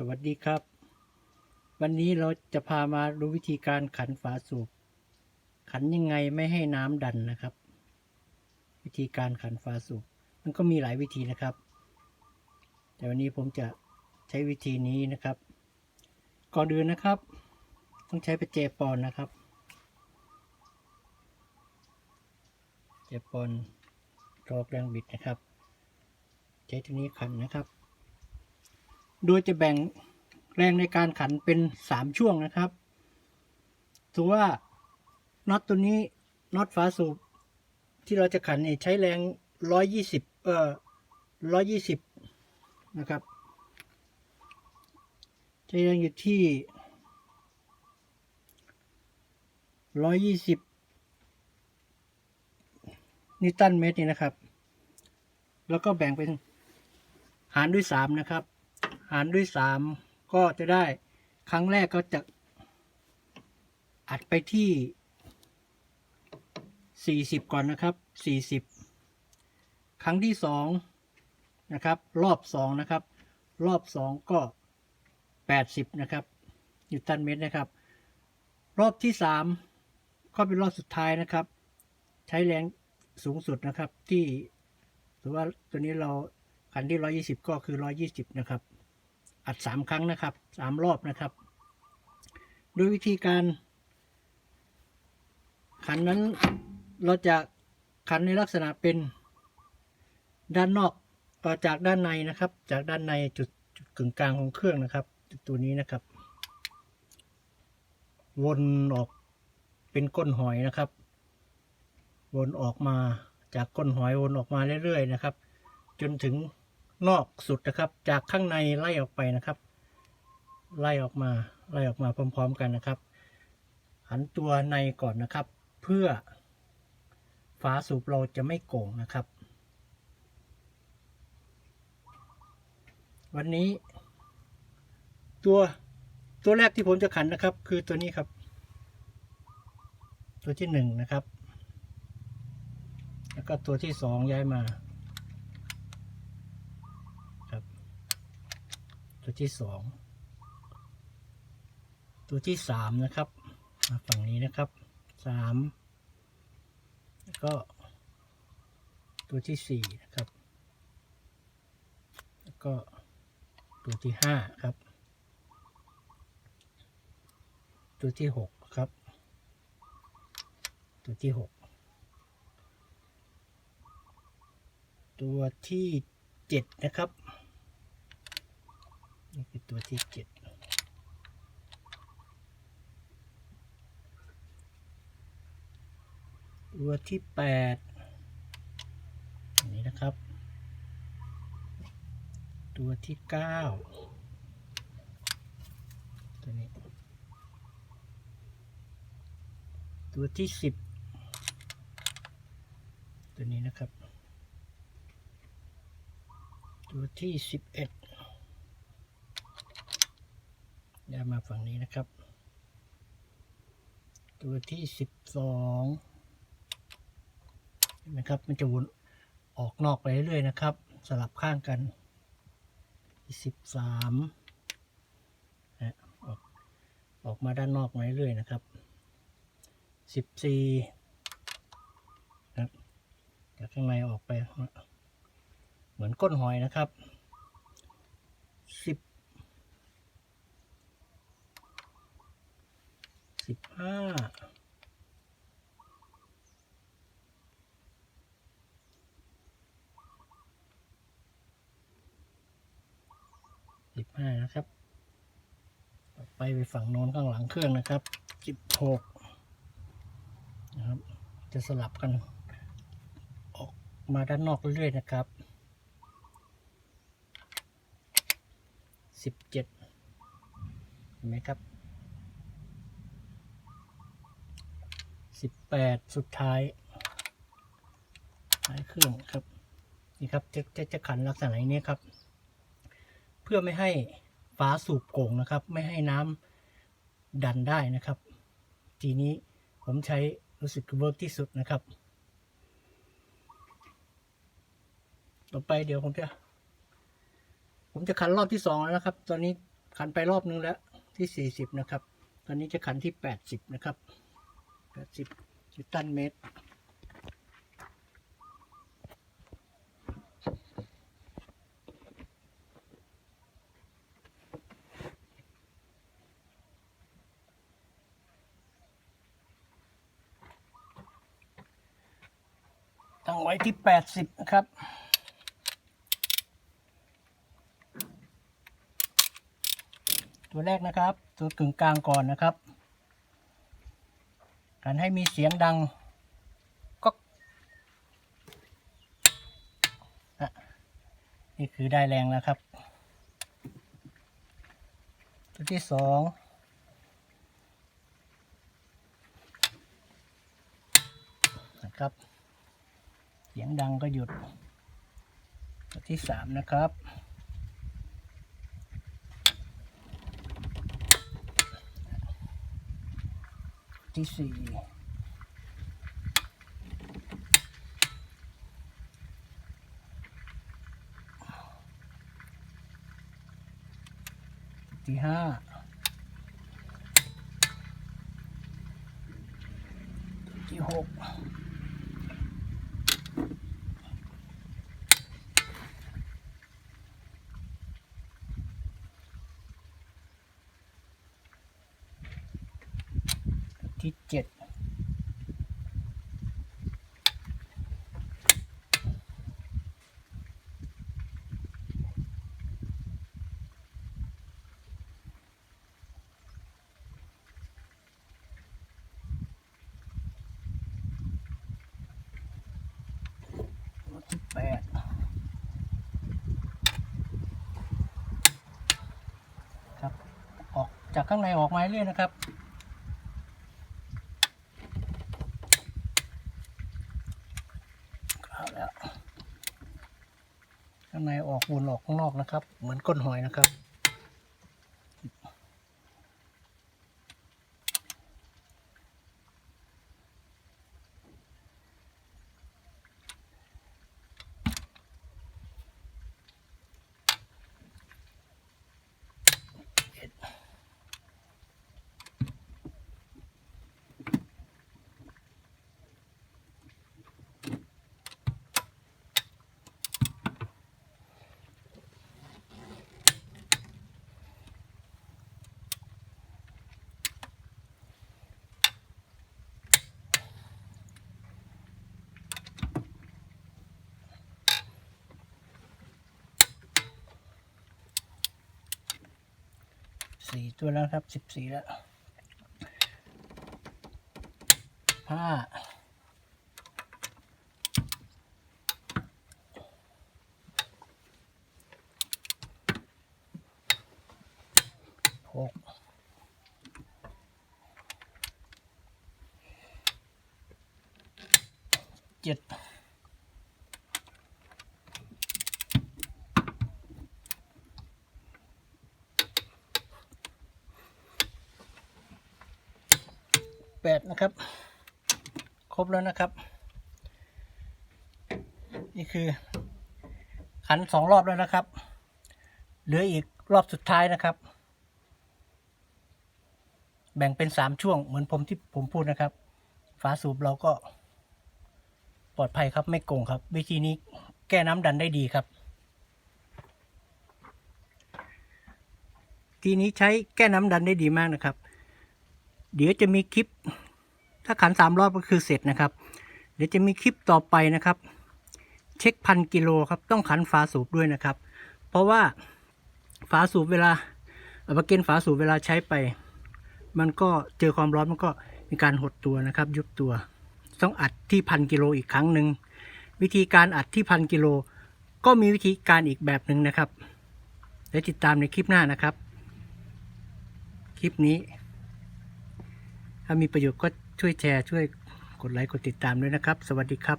สวัสดีครับ วันนี้เราจะพามาดูวิธีการขันฝาสูบ ขันยังไงไม่ให้น้ำดันนะครับ วิธีการขันฝาสูบ มันก็มีหลายวิธีนะครับ แต่วันนี้ผมจะใช้วิธีนี้นะครับ ก่อนอื่นนะครับ ต้องใช้เป็นเจปอนนะครับ เจปอนรอกแรงบิดนะครับ ใช้ตัวนี้ขันนะครับ โดยจะแบ่งแรงในการขันเป็นสามช่วงนะครับถือว่าน็อตตัวนี้น็อตฝาสูบที่เราจะขันเนี่ยใช้แรงร้อยยี่สิบเอ่อร้อยยี่สิบนะครับ ใช้แรงอยู่ที่ร้อยยี่สิบนิวตันเมตรนี่นะครับ แล้วก็แบ่งเป็นหารด้วยสามนะครับ หารด้วยสามก็จะได้ครั้งแรกก็จะอัดไปที่สี่สิบก่อนนะครับสี่สิบครั้งที่สองนะครับ รอบสองนะครับ รอบสองก็แปดสิบนะครับนิวตันเมตรนะครับ รอบที่สามก็เป็นรอบสุดท้ายนะครับ ใช้แรงสูงสุดนะครับที่ถือว่าตัวนี้เราขันที่ร้อยี่สิบก็คือร้อยี่สิบนะครับ อัดสามครั้งนะครับสามรอบนะครับ โดยวิธีการ ขันนั้นเราจะขันในลักษณะเป็นด้านนอกเอ่อจากด้านในนะครับ จากด้านในจุดจุดกึ่งกลางของเครื่องนะครับ จุดตัวนี้นะครับ วนออกเป็นก้นหอยนะครับ วนออกมาจากก้นหอยวนออกมาเรื่อยๆนะครับ จนถึง นอกสุดนะครับ จากข้างในไล่ออกไปนะครับ ไล่ออกมาไล่ออกมาพร้อม ๆ กันนะครับหันตัวในก่อนนะครับ เพื่อฝาสูบเราจะไม่โก่งนะครับ วันนี้ ตัวตัวแรกที่ผมจะขันนะครับ คือตัวนี้ครับ ตัวที่หนึ่งนะครับ แล้วก็ตัวที่สองย้ายมา ครับ ตัวที่สองตัวที่สามนะครับฝั่งนี้นะครับสามก็ ตัวที่สี่นะครับ แล้วก็ตัวที่ห้าครับ ตัวที่หกครับ ตัวที่หกตัวที่เจ็ดนะครับ นี่คือตัวที่เจ็ดตัวที่แปดอันนี้นะครับ ตัวที่เก้าตัวนี้ ตัวที่สิบตัวนี้นะครับ ตัวที่สิบเอ็ด เดี๋ยวมาฝั่งนี้นะครับ ตัวที่สิบสองเห็นไหมครับ มันจะวนออกนอกไปเรื่อยๆนะครับ สลับข้างกันสิบสามนะออกออกมาด้านนอกมาเรื่อยๆนะครับสิบสี่จากข้างในออกไป เหมือนก้นหอยนะครับสิบสิบ ห้าสิบห้านะครับ ไปไปฝั่งโน้นข้างหลังเครื่องนะครับสิบหกนะครับ จะสลับกันออกมาด้านนอกเรื่อยๆนะครับสิบเจ็ดเห็นไหมครับ สิบแปดสุดท้ายท้ายเครื่องครับนี่ครับจะจะจะขันลักษณะอย่างนี้ครับ เพื่อไม่ให้ฝาสูบโก่งนะครับ ไม่ให้น้ำดันได้นะครับ ทีนี้ผมใช้รู้สึกเวิร์กที่สุดนะครับ ต่อไปเดี๋ยวผมจะ ผมจะขันรอบที่สองแล้วนะครับ ตอนนี้ขันไปรอบนึงแล้วที่40นะครับ ตอนนี้จะขันที่80นะครับ 80นิวตันเมตร ตั้งไว้ที่ 80 นะครับตัวแรกนะครับ ตัวกึ่งกลางก่อนนะครับ การให้มีเสียงดังก็อะนี่คือได้แรงแล้วครับ ตัวที่สองนะครับ เสียงดังก็หยุด ตัวที่สามนะครับ ที่สี่ที่ห้าที่หกที่เจ็ด ตัวที่แปดครับ ออก จากข้างในออกมาเรื่อยนะครับเอาแล้วข้างในออกวนออกข้างนอกนะครับ เหมือนก้นหอยนะครับ สี่ตัวแล้วครับสิบสี่แล้วห้าหกเจ็ด ดนะครับ ครบแล้วนะครับ นี่คือ ขันสองรอบแล้วนะครับ เหลืออีกรอบสุดท้ายนะครับ แบ่งเป็นสามช่วงเหมือนผมที่ผมพูดนะครับ ฝาสูบเราก็ปลอดภัยครับไม่โกงครับ วิธีนี้แก้น้ำดันได้ดีครับ ทีนี้ใช้แก้น้ำดันได้ดีมากนะครับ เดี๋ยวจะมีคลิป ถ้าขันสามรอบก็คือเสร็จนะครับ เดี๋ยวจะมีคลิปต่อไปนะครับ เช็คพันกิโลครับ ต้องขันฝาสูบด้วยนะครับ เพราะว่าฝาสูบเวลาเอ่อปะเกนฝาสูบเวลาใช้ไป มันก็เจอความร้อนมันก็มีการหดตัวนะครับ ยุบตัว ต้องอัดที่พันกิโลอีกครั้งหนึ่งวิธีการอัดที่พันกิโลก็มีวิธีการอีกแบบหนึ่งนะครับเดี๋ยวติดตามในคลิปหน้านะครับ คลิปนี้ ถ้ามีประโยชน์ก็ช่วยแชร์ช่วยกดไลค์กดติดตามด้วยนะครับ สวัสดีครับ